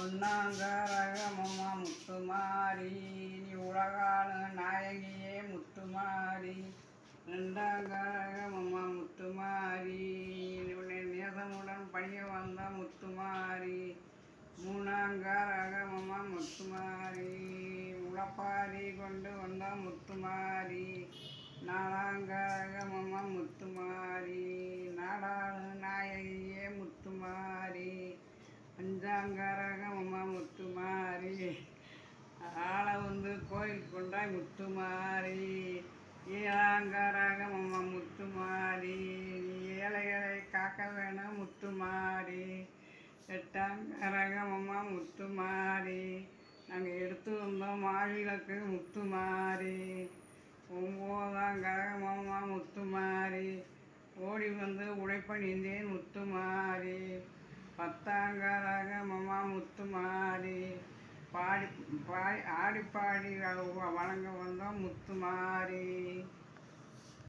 ஒன்னாங்கரகமம்மா முத்துமாரி நீ உலகாளு நாயகியே முத்துமாரி. ரெண்டாங்கரகமம்மா முத்துமாரி உன்னை நேசமுடன் பணிய வந்த முத்துமாரி. மூணாங்கரகமம்மா முத்துமாரி உளப்பாரி கொண்டு வந்த முத்துமாரி. நாலாங்கரகமம்மா முத்துமாரி நாடாளு நாயகியே முத்துமாரி. அஞ்சாங்கார முத்து மாறி ஆளை வந்து கோயில் கொண்டாய் முத்துமாரி ஏழாங்கரகம் அம்மா முத்துமாரி நீ ஏழைகளை காக்க வேணும் முத்துமாரி எட்டாங்கரகம் அம்மா முத்துமாரி நாங்கள் எடுத்து வந்தோம் மாவிளக்கு முத்துமாரி ஒம்போதாம் கரகம் அம்மா முத்துமாரி ஓடி வந்து உழைப்பணிந்தேன் முத்து மாறி பத்தாங்காராக மம்மா முத்துமாரி பாடி பாடி ஆடி பாடி வணங்க வந்தோம் முத்துமாரி.